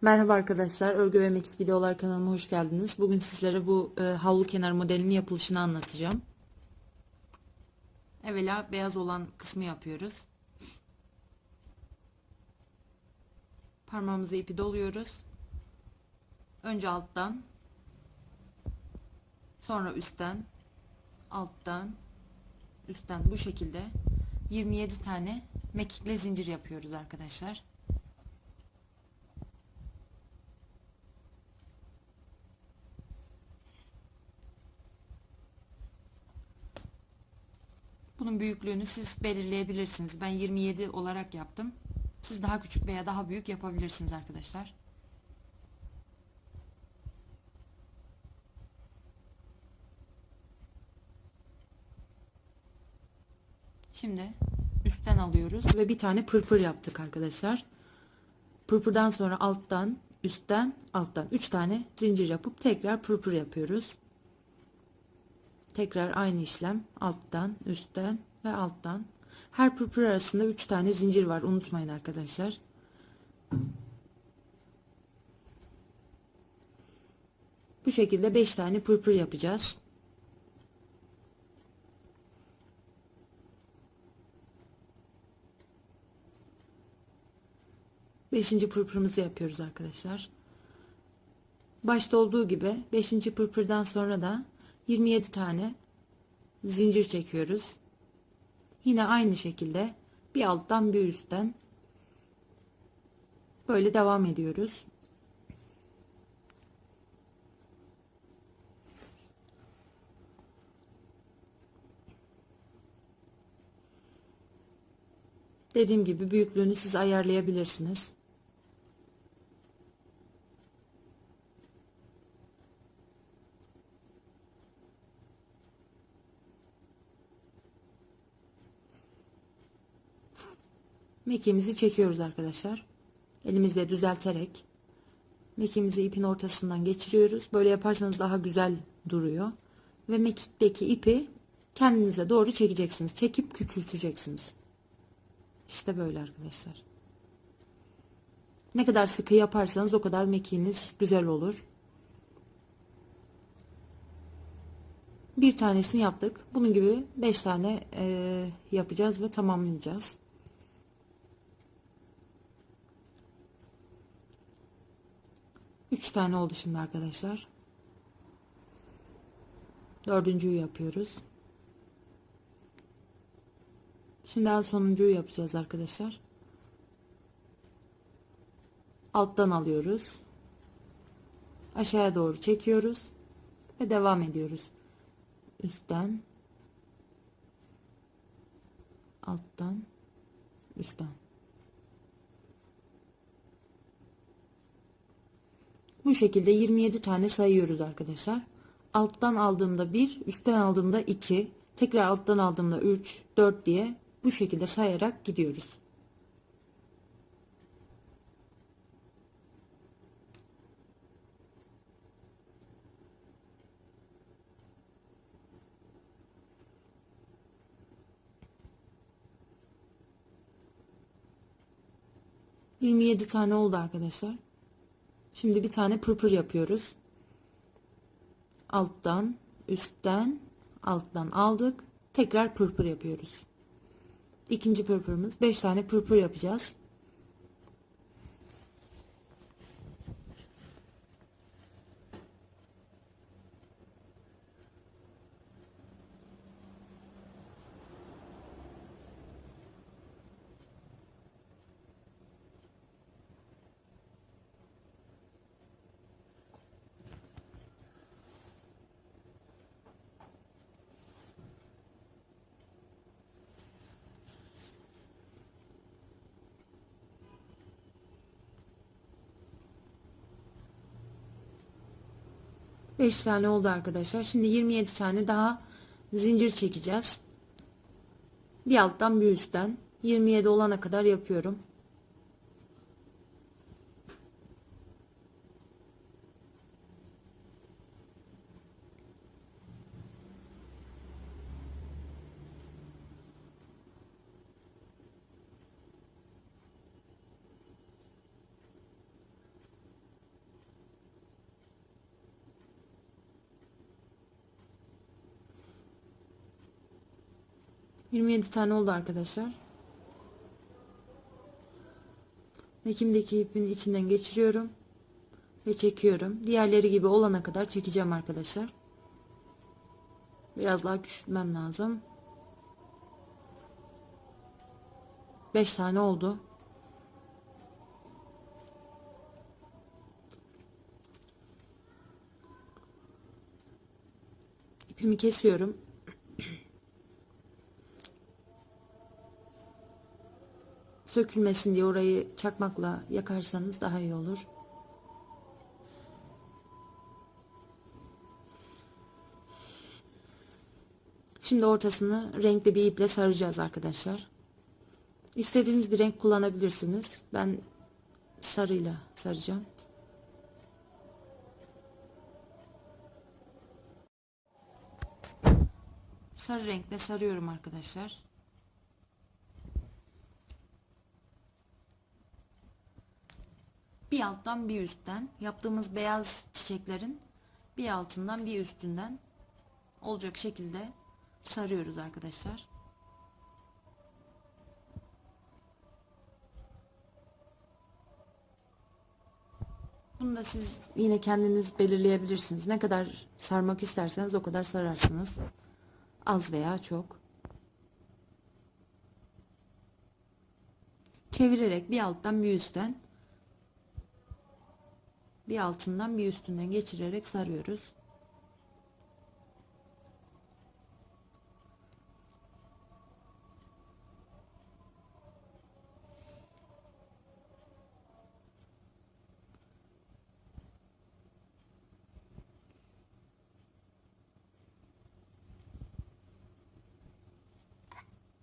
Merhaba arkadaşlar, Örgü ve Mekik Videolar kanalıma hoş geldiniz. Bugün sizlere bu e, havlu kenar modelinin yapılışını anlatacağım. Evvela beyaz olan kısmı yapıyoruz. Parmağımıza ipi doluyoruz. Önce alttan, sonra üstten, alttan, üstten bu şekilde 27 tane mekikle zincir yapıyoruz arkadaşlar. Bunun büyüklüğünü siz belirleyebilirsiniz. Ben 27 olarak yaptım. Siz daha küçük veya daha büyük yapabilirsiniz arkadaşlar. Şimdi üstten alıyoruz ve bir tane pırpır yaptık arkadaşlar. Pırpırdan sonra alttan, üstten, alttan 3 tane zincir yapıp tekrar pırpır yapıyoruz. Tekrar aynı işlem alttan, üstten ve alttan. Her pırpır arasında 3 tane zincir var. Unutmayın arkadaşlar. Bu şekilde 5 tane pırpır yapacağız. Beşinci pırpırımızı yapıyoruz arkadaşlar. Başta olduğu gibi 5. pırpırdan sonra da 27 tane zincir çekiyoruz. Yine aynı şekilde bir alttan bir üstten böyle devam ediyoruz. Dediğim gibi büyüklüğünü siz ayarlayabilirsiniz. Mekiğimizi çekiyoruz arkadaşlar. Elimizle düzelterek mekiğimizi ipin ortasından geçiriyoruz. Böyle yaparsanız daha güzel duruyor. Ve mekikteki ipi kendinize doğru çekeceksiniz. Çekip küçülteceksiniz. İşte böyle arkadaşlar. Ne kadar sıkı yaparsanız o kadar mekiğiniz güzel olur. Bir tanesini yaptık. Bunun gibi 5 tane e, yapacağız ve tamamlayacağız. Üç tane oldu şimdi arkadaşlar. Dördüncüyü yapıyoruz. Şimdi en sonuncuyu yapacağız arkadaşlar. Alttan alıyoruz. Aşağıya doğru çekiyoruz. Ve devam ediyoruz. Üstten. Alttan. Üstten. Bu şekilde 27 tane sayıyoruz arkadaşlar. Alttan aldığımda 1, üstten aldığımda 2, tekrar alttan aldığımda 3, 4 diye bu şekilde sayarak gidiyoruz. Yirmi yedi tane oldu arkadaşlar. Şimdi bir tane pırpır yapıyoruz. Alttan, üstten, alttan aldık. Tekrar pırpır yapıyoruz. İkinci pırpırımız 5 tane pırpır yapacağız. Beş tane oldu arkadaşlar. Şimdi 27 tane daha zincir çekeceğiz. Bir alttan bir üstten 27 olana kadar yapıyorum. 27 tane oldu arkadaşlar. Mekimdeki ipin içinden geçiriyorum ve çekiyorum. Diğerleri gibi olana kadar çekeceğim arkadaşlar. Biraz daha küçültmem lazım. 5 tane oldu. İpimi kesiyorum. Sökülmesin diye orayı çakmakla yakarsanız daha iyi olur. Şimdi ortasını renkli bir iple saracağız arkadaşlar. İstediğiniz bir renk kullanabilirsiniz. Ben sarıyla saracağım. Sarı renkle sarıyorum arkadaşlar. Bir alttan bir üstten yaptığımız beyaz çiçeklerin bir altından bir üstünden olacak şekilde sarıyoruz arkadaşlar. Bunu da siz yine kendiniz belirleyebilirsiniz. Ne kadar sarmak isterseniz o kadar sararsınız. Az veya çok. Çevirerek bir alttan bir üstten bir altından bir üstünden geçirerek sarıyoruz.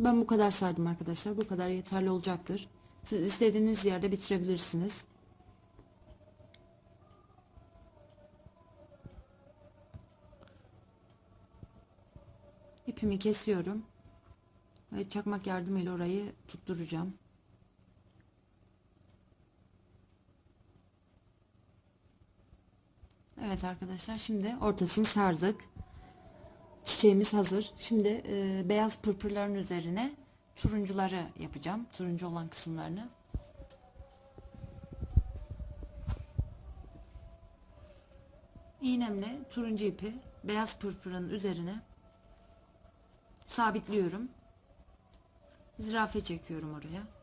Ben bu kadar sardım arkadaşlar. Bu kadar yeterli olacaktır. Siz istediğiniz yerde bitirebilirsiniz. İpimi kesiyorum. Ve çakmak yardımıyla orayı tutturacağım. Evet arkadaşlar şimdi ortasını sardık. Çiçeğimiz hazır. Şimdi e, beyaz pırpırların üzerine turuncuları yapacağım. Turuncu olan kısımlarını. İğnemle turuncu ipi beyaz pırpırın üzerine sabitliyorum. Zirafe çekiyorum oraya.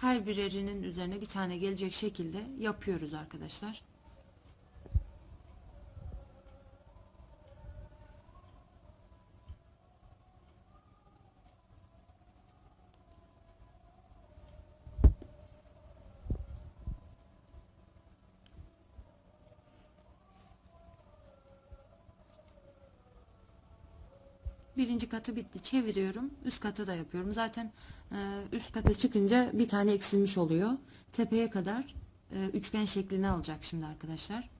her birerinin üzerine bir tane gelecek şekilde yapıyoruz arkadaşlar. Birinci katı bitti. Çeviriyorum. Üst katı da yapıyorum. Zaten e, üst kata çıkınca bir tane eksilmiş oluyor. Tepeye kadar e, üçgen şeklini alacak şimdi arkadaşlar.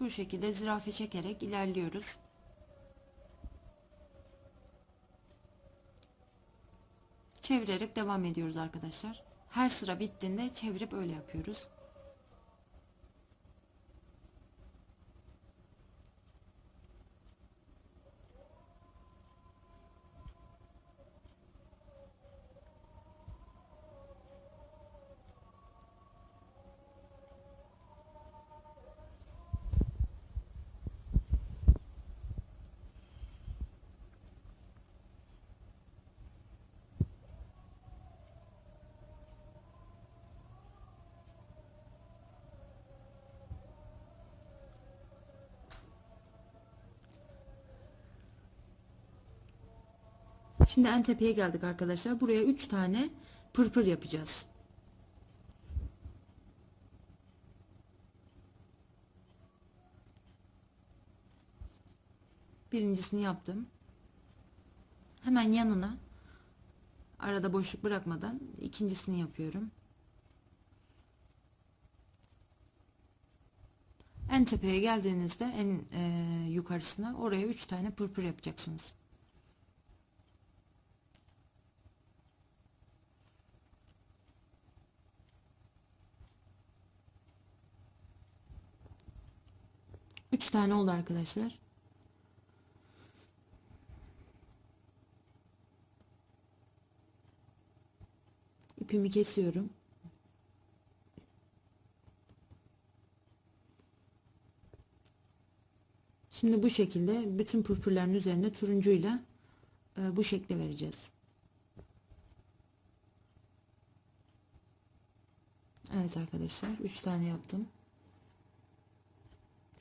Bu şekilde zirafe çekerek ilerliyoruz. Çevirerek devam ediyoruz arkadaşlar. Her sıra bittiğinde çevirip öyle yapıyoruz. Şimdi en tepeye geldik arkadaşlar. Buraya 3 tane pırpır yapacağız. Birincisini yaptım. Hemen yanına arada boşluk bırakmadan ikincisini yapıyorum. En tepeye geldiğinizde en e, yukarısına oraya 3 tane pırpır yapacaksınız. Üç tane oldu arkadaşlar. İpimi kesiyorum. Şimdi bu şekilde bütün pırpırların üzerine turuncuyla e, bu şekli vereceğiz. Evet arkadaşlar 3 tane yaptım.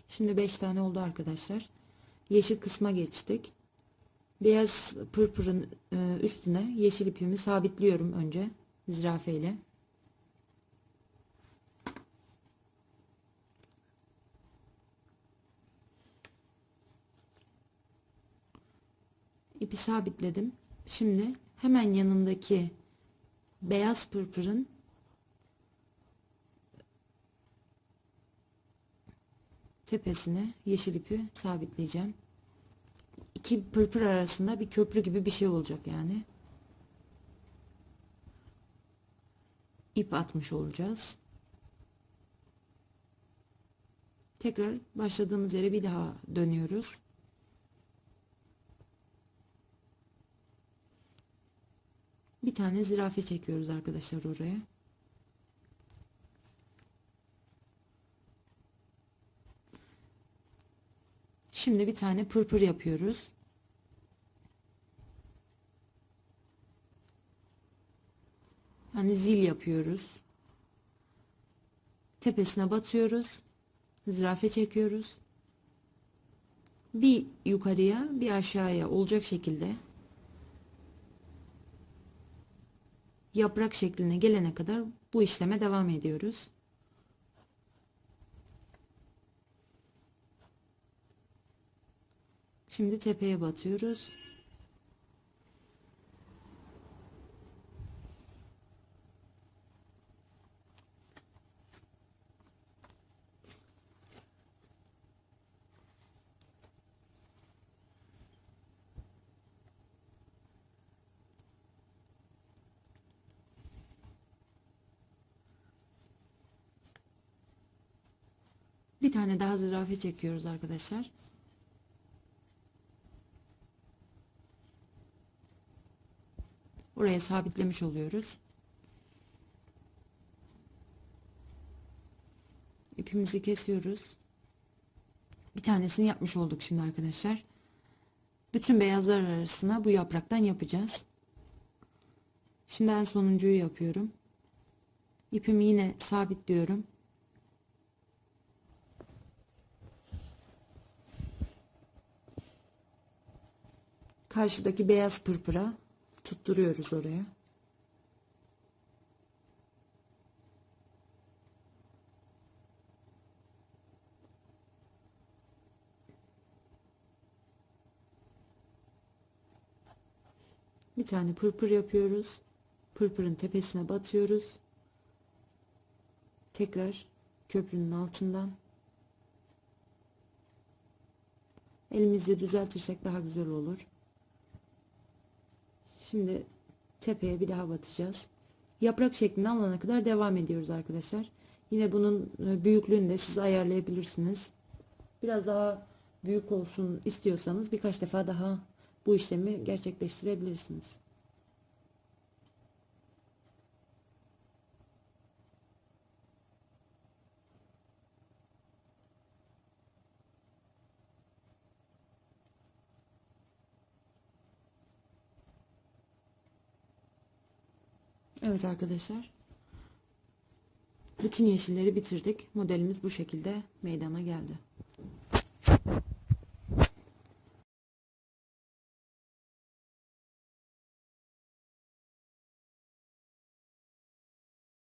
Şimdi 5 tane oldu arkadaşlar. Yeşil kısma geçtik. Beyaz pırpırın e, üstüne yeşil ipimi sabitliyorum önce zirafe ile. ipi sabitledim. Şimdi hemen yanındaki beyaz pırpırın tepesine yeşil ipi sabitleyeceğim. İki pırpır arasında bir köprü gibi bir şey olacak yani. İp atmış olacağız. Tekrar başladığımız yere bir daha dönüyoruz. Bir tane zirafe çekiyoruz arkadaşlar oraya. Şimdi bir tane pırpır yapıyoruz. Yani zil yapıyoruz. Tepesine batıyoruz. Zirafe çekiyoruz. Bir yukarıya bir aşağıya olacak şekilde yaprak şekline gelene kadar bu işleme devam ediyoruz. Şimdi tepeye batıyoruz. Bir tane daha zürafe çekiyoruz arkadaşlar. Oraya sabitlemiş oluyoruz. İpimizi kesiyoruz. Bir tanesini yapmış olduk şimdi arkadaşlar. Bütün beyazlar arasına bu yapraktan yapacağız. Şimdi en sonuncuyu yapıyorum. İpimi yine sabitliyorum. Karşıdaki beyaz pırpıra tutturuyoruz oraya. Bir tane pırpır yapıyoruz. Pırpırın tepesine batıyoruz. Tekrar köprünün altından elimizle düzeltirsek daha güzel olur. Şimdi tepeye bir daha batacağız. Yaprak şeklini alana kadar devam ediyoruz arkadaşlar. Yine bunun e, büyüklüğünü de siz ayarlayabilirsiniz. Biraz daha büyük olsun istiyorsanız birkaç defa daha bu işlemi gerçekleştirebilirsiniz. Evet arkadaşlar. Bütün yeşilleri bitirdik. Modelimiz bu şekilde meydana geldi.